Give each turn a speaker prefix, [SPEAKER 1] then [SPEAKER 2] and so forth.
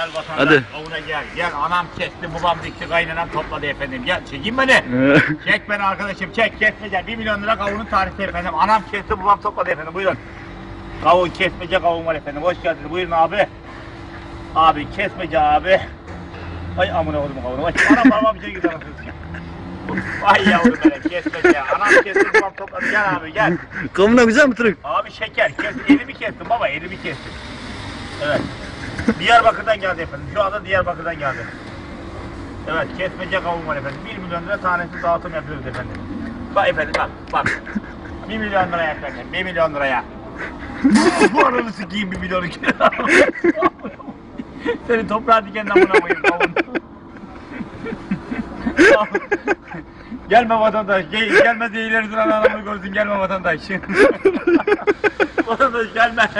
[SPEAKER 1] Gel vatandaş,
[SPEAKER 2] Hadi.
[SPEAKER 1] Avuna gel. Gel anam kesti, babam dikti, kaynanam topladı efendim. Gel çekin beni. çek beni arkadaşım, çek. Kesmece. 1 milyon lira kavunun tarifi efendim. Anam kesti, babam topladı efendim. Buyurun. Kavun, kesmece kavun var efendim. Hoş geldiniz. Buyurun abi. Abi, kesmece abi. Ay amına koydum kavunu. Vay, anam babam bir şey gidiyor. Vay yavrum benim, kesmece. Anam kesti, babam topladı. Gel abi, gel.
[SPEAKER 2] Kavuna güzel mi Tırık?
[SPEAKER 1] Abi şeker kes, elimi kestim baba elimi kestim. Evet. Diyarbakır'dan geldi efendim. Şu anda Diyarbakır'dan geldi. Evet kesmece kavun var efendim. 1 milyon lira tanesi dağıtım yapıyoruz efendim. Bak efendim bak bak. 1 milyon liraya efendim. 1 milyon liraya. Bu ananı sikeyim 1 milyon lira. Senin toprağa dikenden buna koyayım kavun. gelme vatandaş. Gel, gelme diye ileri duran adamı görsün. Gelme vatandaş. vatandaş gelme.